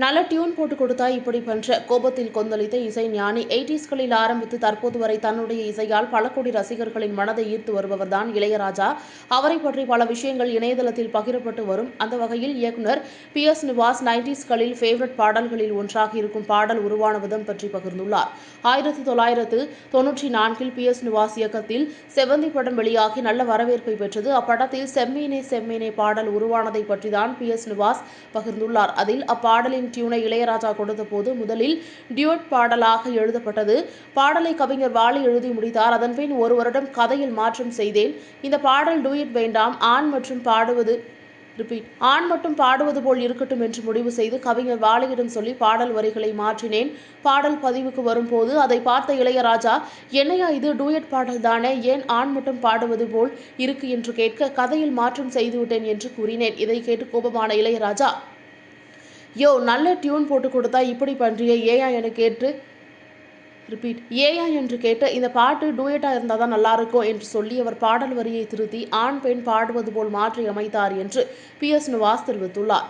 நல்ல டியூன் போட்டு கொடுத்தா இப்படி பண்ற கோபத்தில் கொந்தளித்த இசை ஞானி எயிட்டிஸ்களில் ஆரம்பித்து தற்போது வரை தன்னுடைய இசையால் பல கோடி ரசிகர்களின் மனதை ஈர்த்து வருபவர்தான் இளையராஜா. அவரை பற்றி பல விஷயங்கள் இணையதளத்தில் பகிரப்பட்டு வரும். அந்த வகையில் இயக்குனர் பி எஸ் நிவாஸ் நைன்டிஸ்களில் ஃபேவரட் பாடல்களில் ஒன்றாக இருக்கும் பாடல் உருவான விதம் பற்றி பகிர்ந்துள்ளார். ஆயிரத்தி தொள்ளாயிரத்து தொன்னூற்றி நான்கில் பி எஸ் நிவாஸ் இயக்கத்தில் செவந்தி படம் வெளியாகி நல்ல வரவேற்பை பெற்றது. அப்படத்தில் செம்மீனே செம்மீனே பாடல் உருவானதை பற்றிதான் பி எஸ் நிவாஸ் பகிர்ந்துள்ளார். அதில் அப்பாடலின் பாடலின் டியூனை இளையராஜா கொடுத்தபோது முதலில் டியூட் பாடலாக எழுதப்பட்டது. பாடலை கவிஞர் வாலி எழுதி முடித்தார். அதன்பின் ஒரு வருடம் கதையில் மாற்றம் செய்தேன். இந்த பாடல் டூயட் வேண்டாம் ஆண் மற்றும் பாடுவது ரிப்பீட் ஆண் மட்டும் பாடுவது போல் இருக்கட்டும் என்று முடிவு செய்து கவிஞர் வாலியிடம் சொல்லி பாடல் வரிகளை மாற்றினேன். பாடல் பதிவுக்கு வரும்போது அதை பார்த்த இளையராஜா என்னையா இது? டூயட் பாடல் தானே? ஏன் ஆண் மட்டும் பாடுவது போல் இருக்கு? என்று கேட்க கதையில் மாற்றம் செய்துவிட்டேன் என்று கூறினேன். இதை கேட்டு கோபமான இளையராஜா யோ நல்ல டியூன் போட்டு கொடுத்தா இப்படி பண்ணுறியே ஏயா என கேட்டு ரிப்பீட் ஏயா என்று கேட்டு இந்த பாட்டு டூயட்டாக இருந்தால் தான் நல்லாயிருக்கும் என்று சொல்லி அவர் பாடல் வரியை திருத்தி ஆண் பெண் பாடுவது போல் மாற்றி அமைத்தார் என்று பி எஸ் நிவாஸ் தெரிவித்துள்ளார்.